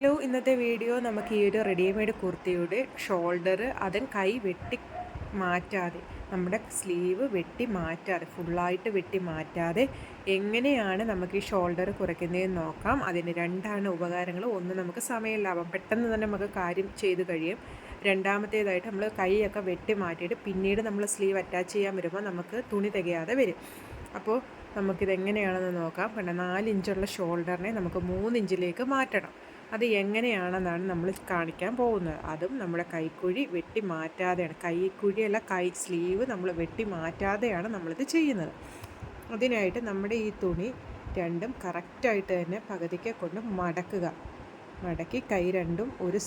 Hello ഇന്നത്തെ video നമുക്ക് ഈ ഒരു റെഡിമെയ്ഡ് കുർത്തിയുടെ ഷോൾഡർ അതും കൈ വെട്ടി മാറ്റാതെ നമ്മുടെ സ്ലീവ് വെട്ടി മാറ്റാതെ ഫുള്ളായിട്ട് വെട്ടി മാറ്റാതെ എങ്ങനെയാണ് നമുക്ക് ഈ ഷോൾഡർ കുറയ്ക്കുന്നതെന്ന് നോക്കാം. അതിന് രണ്ടാണ് ഉപകാരങ്ങൾ. ഒന്ന് നമുക്ക് സമയം ലാഭം. പെട്ടെന്ന് തന്നെ നമുക്ക് കാര്യം ചെയ്ത് കഴിയും. രണ്ടാമത്തേതായിട്ട് നമ്മൾ കൈയൊക്കെ വെട്ടി മാറ്റിയിട്ട് പിന്നീട് നമ്മൾ സ്ലീവ് അറ്റാച്ച് ചെയ്യാൻ വരുമ്പോൾ നമുക്ക് തുണി തികയാതെ വരും. അപ്പോൾ നമുക്കിതെങ്ങനെയാണെന്ന് നോക്കാം. പിന്നെ നാലിഞ്ചുള്ള ഷോൾഡറിനെ നമുക്ക് മൂന്നിഞ്ചിലേക്ക് മാറ്റണം. അത് എങ്ങനെയാണെന്നാണ് നമ്മൾ കാണിക്കാൻ പോകുന്നത്. അതും നമ്മുടെ കൈക്കുഴി വെട്ടി മാറ്റാതെയാണ്. കൈക്കുഴിയല്ല കൈ സ്ലീവ് നമ്മൾ വെട്ടി മാറ്റാതെയാണ് നമ്മളിത് ചെയ്യുന്നത്. അതിനായിട്ട് നമ്മുടെ ഈ തുണി രണ്ടും കറക്റ്റായിട്ട് തന്നെ പകുതിക്ക് കൊണ്ട് മടക്കുക. മടക്കി കൈ രണ്ടും ഒരു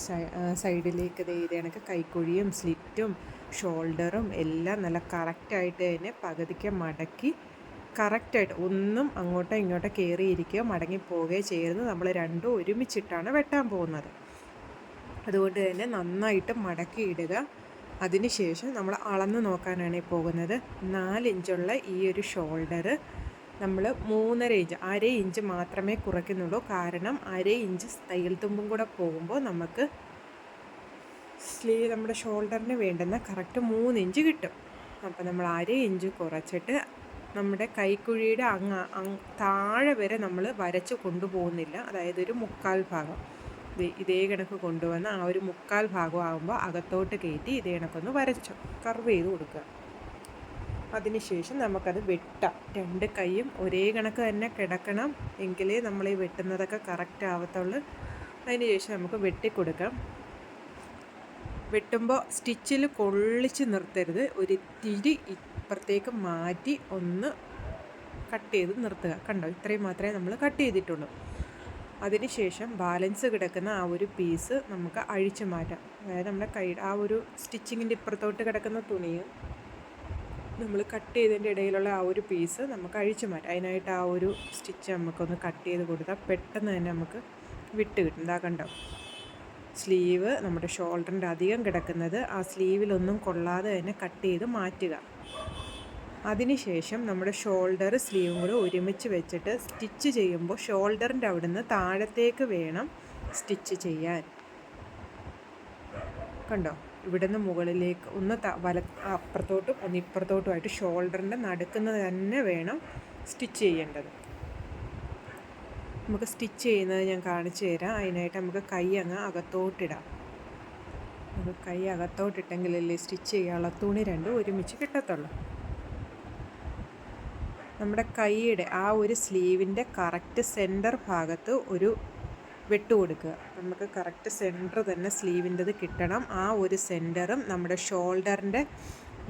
സൈഡിലേക്ക് ഇത് കണക്ക് കൈക്കുഴിയും സ്ലിറ്റും ഷോൾഡറും എല്ലാം നല്ല കറക്റ്റായിട്ട് തന്നെ പകുതിക്ക് മടക്കി കറക്റ്റായിട്ട് ഒന്നും അങ്ങോട്ടോ ഇങ്ങോട്ടോ കയറിയിരിക്കുകയോ മടങ്ങിപ്പോവുകയോ ചെയ്യരുത്. നമ്മൾ രണ്ടും ഒരുമിച്ചിട്ടാണ് വെട്ടാൻ പോകുന്നത്. അതുകൊണ്ട് തന്നെ നന്നായിട്ട് മടക്കിയിടുക. അതിനുശേഷം നമ്മൾ അളന്ന് നോക്കാനാണ് പോകുന്നത്. നാലിഞ്ചുള്ള ഈ ഒരു ഷോൾഡർ നമ്മൾ മൂന്നര ഇഞ്ച് അര ഇഞ്ച് മാത്രമേ കുറയ്ക്കുന്നുള്ളൂ. കാരണം അര ഇഞ്ച് തയ്യൽ തുമ്പും കൂടെ പോകുമ്പോൾ നമുക്ക് സ്ലീവ് നമ്മുടെ ഷോൾഡറിന് വേണ്ടുന്ന കറക്റ്റ് മൂന്ന് ഇഞ്ച് കിട്ടും. അപ്പോൾ നമ്മൾ അര ഇഞ്ച് കുറച്ചിട്ട് നമ്മുടെ കൈക്കുഴിയുടെ അങ്ങ് താഴെ വരെ നമ്മൾ വരച്ച് കൊണ്ടുപോകുന്നില്ല. അതായത് ഒരു മുക്കാൽ ഭാഗം. ഇതേ കണക്ക് കൊണ്ടുവന്ന് ആ ഒരു മുക്കാൽ ഭാഗം ആകുമ്പോൾ അകത്തോട്ട് കയറ്റി ഇതേ കണക്കൊന്ന് വരച്ചു കർവ് ചെയ്ത് കൊടുക്കുക. അതിനുശേഷം നമുക്കത് വെട്ടാം. രണ്ട് കൈയും ഒരേ കണക്ക് തന്നെ കിടക്കണം എങ്കിലേ നമ്മൾ ഈ വെട്ടുന്നതൊക്കെ കറക്റ്റ് ആവത്തുള്ളൂ. അതിനുശേഷം നമുക്ക് വെട്ടിക്കൊടുക്കാം. വെട്ടുമ്പോൾ സ്റ്റിച്ചിൽ കൊള്ളിച്ച് നിർത്തരുത്. ഒരു തിരി ഇപ്പുറത്തേക്ക് മാറ്റി ഒന്ന് കട്ട് ചെയ്ത് നിർത്തുക. കണ്ടോ? ഇത്രയും മാത്രമേ നമ്മൾ കട്ട് ചെയ്തിട്ടുള്ളൂ. അതിനുശേഷം ബാലൻസ് കിടക്കുന്ന ആ ഒരു പീസ് നമുക്ക് അഴിച്ചു മാറ്റാം. അതായത് നമ്മുടെ കൈ ആ ഒരു സ്റ്റിച്ചിങ്ങിന്റെ ഇപ്പുറത്തോട്ട് കിടക്കുന്ന തുണിയും നമ്മൾ കട്ട് ചെയ്തതിന്റെ ഇടയിലുള്ള ആ ഒരു പീസ് നമുക്ക് അഴിച്ചു മാറ്റാം. അതിനായിട്ട് ആ ഒരു സ്റ്റിച്ച് നമുക്കൊന്ന് കട്ട് ചെയ്ത് കൊടുത്താൽ പെട്ടെന്ന് തന്നെ നമുക്ക് വിട്ട് കിട്ടും. ഇതാ കണ്ടോ? സ്ലീവ് നമ്മുടെ ഷോൾഡറിന്റെ അധികം കിടക്കുന്നത് ആ സ്ലീവിലൊന്നും കൊള്ളാതെ തന്നെ കട്ട് ചെയ്ത് മാറ്റുക. അതിനുശേഷം നമ്മുടെ ഷോൾഡർ സ്ലീവും കൂടെ ഒരുമിച്ച് വെച്ചിട്ട് സ്റ്റിച്ച് ചെയ്യുമ്പോൾ ഷോൾഡറിന്റെ അവിടുന്ന് താഴത്തേക്ക് വേണം സ്റ്റിച്ച് ചെയ്യാൻ. കണ്ടോ? ഇവിടുന്ന് മുകളിലേക്ക് ഒന്ന് വല അപ്പുറത്തോട്ടും ഒന്ന് ഇപ്പുറത്തോട്ടുമായിട്ട് ഷോൾഡറിന്റെ നടുക്കുന്നത് തന്നെ വേണം സ്റ്റിച്ച് ചെയ്യേണ്ടത്. നമുക്ക് സ്റ്റിച്ച് ചെയ്യുന്നത് ഞാൻ കാണിച്ചു തരാം. അതിനായിട്ട് നമുക്ക് കൈ അങ്ങ് അകത്തോട്ടിടാം. നമുക്ക് കൈ അകത്തോട്ടിട്ടെങ്കിലല്ലേ സ്റ്റിച്ച് ചെയ്യാനുള്ള തുണി രണ്ടും ഒരുമിച്ച് കിട്ടത്തുള്ളൂ. നമ്മുടെ കൈയുടെ ആ ഒരു സ്ലീവിന്റെ കറക്റ്റ് സെന്റർ ഭാഗത്ത് ഒരു വെട്ട് കൊടുക്കുക. നമുക്ക് കറക്റ്റ് സെന്റർ തന്നെ സ്ലീവിന്റെത് കിട്ടണം. ആ ഒരു സെന്ററും നമ്മുടെ ഷോൾഡറിന്റെ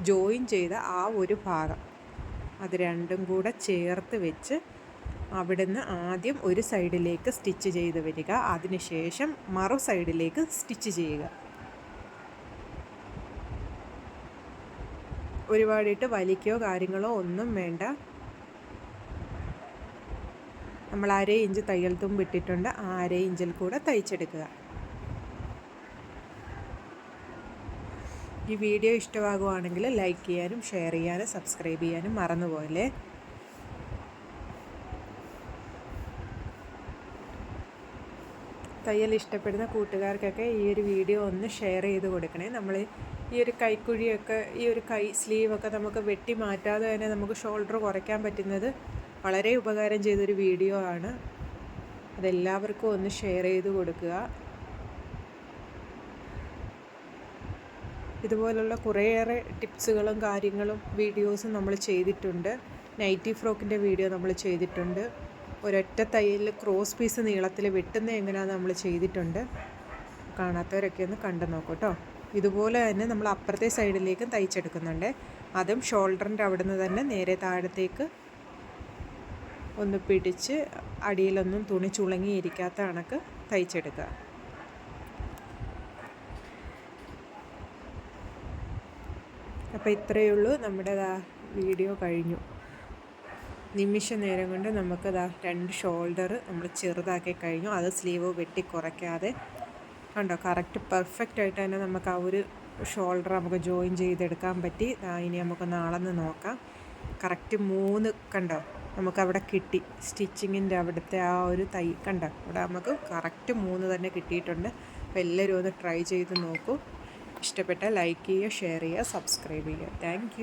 ജോയിൻ ചെയ്ത ആ ഒരു ഭാഗം. അത് രണ്ടും കൂടെ ചേർത്ത് വെച്ച് അവിടുന്ന് ആദ്യം ഒരു സൈഡിലേക്ക് സ്റ്റിച്ച് ചെയ്ത് വരിക. അതിനുശേഷം മറു സൈഡിലേക്ക് സ്റ്റിച്ച് ചെയ്യുക. ഒരുപാടിട്ട് വലിക്കോ കാര്യങ്ങളോ ഒന്നും വേണ്ട. നമ്മൾ അര ഇഞ്ച് തയ്യൽ തുമ്പ് ഇട്ടിട്ടുണ്ട്. ആ അര ഇഞ്ചിൽ കൂടെ തയ്ച്ചെടുക്കുക. ഈ വീഡിയോ ഇഷ്ടമാകുവാണെങ്കിൽ ലൈക്ക് ചെയ്യാനും ഷെയർ ചെയ്യാനും സബ്സ്ക്രൈബ് ചെയ്യാനും മറന്നുപോലെ തയ്യൽ ഇഷ്ടപ്പെടുന്ന കൂട്ടുകാർക്കൊക്കെ ഈ ഒരു വീഡിയോ ഒന്ന് ഷെയർ ചെയ്ത് കൊടുക്കണേ. നമ്മൾ ഈ ഒരു കൈക്കുഴിയൊക്കെ ഈ ഒരു കൈ സ്ലീവൊക്കെ നമുക്ക് വെട്ടി മാറ്റാതെ തന്നെ നമുക്ക് ഷോൾഡർ കുറയ്ക്കാൻ പറ്റുന്നത് വളരെ ഉപകാരം ചെയ്തൊരു വീഡിയോ ആണ്. അതെല്ലാവർക്കും ഒന്ന് ഷെയർ ചെയ്ത് കൊടുക്കുക. ഇതുപോലുള്ള കുറേയേറെ ടിപ്സുകളും കാര്യങ്ങളും വീഡിയോസും നമ്മൾ ചെയ്തിട്ടുണ്ട്. നൈറ്റി ഫ്രോക്കിന്റെ വീഡിയോ നമ്മൾ ചെയ്തിട്ടുണ്ട്. ഒരൊറ്റ തയ്യലിൽ ക്രോസ് പീസ് നീളത്തിൽ വെട്ടുന്ന എങ്ങനെയാണെന്ന് നമ്മൾ ചെയ്തിട്ടുണ്ട്. കാണാത്തവരൊക്കെ ഒന്ന് കണ്ടു നോക്കൂ കേട്ടോ ഇതുപോലെ തന്നെ നമ്മൾ അപ്പുറത്തെ സൈഡിലേക്കും തയ്ച്ചെടുക്കുന്നുണ്ട്. അതും ഷോൾഡറിന്റെ അവിടെ നിന്ന് തന്നെ നേരെ താഴത്തേക്ക് ഒന്ന് പിടിച്ച് അടിയിലൊന്നും തുണി ചുളങ്ങിയിരിക്കാത്ത കണക്ക് തയ്ച്ചെടുക്കുക. അപ്പോൾ ഇത്രയേ ഉള്ളൂ. നമ്മുടെ വീഡിയോ കഴിഞ്ഞു. നിമിഷ നേരം കൊണ്ട് നമുക്ക് ദാ രണ്ട് ഷോൾഡർ നമ്മൾ ചെറുതാക്കി കഴിഞ്ഞു. അത് സ്ലീവ് വെട്ടി കുറയ്ക്കാതെ. കണ്ടോ? കറക്റ്റ് പെർഫെക്റ്റ് ആയിട്ട് തന്നെ നമുക്ക് ആ ഒരു ഷോൾഡർ നമുക്ക് ജോയിൻ ചെയ്തെടുക്കാൻ പറ്റി. ഇനി നമുക്ക് നാളെ നോക്കാം. കറക്റ്റ് മൂന്ന് കണ്ടോ? നമുക്കവിടെ കിട്ടി. സ്റ്റിച്ചിങ്ങിന്റെ അവിടുത്തെ ആ ഒരു തൈ കണ്ടോ? അവിടെ നമുക്ക് കറക്റ്റ് മൂന്ന് തന്നെ കിട്ടിയിട്ടുണ്ട്. അപ്പോൾ എല്ലാവരും ഒന്ന് ട്രൈ ചെയ്ത് നോക്കൂ. ഇഷ്ടപ്പെട്ട ലൈക്ക് ചെയ്യുക ഷെയർ ചെയ്യുക സബ്സ്ക്രൈബ് ചെയ്യുക. താങ്ക്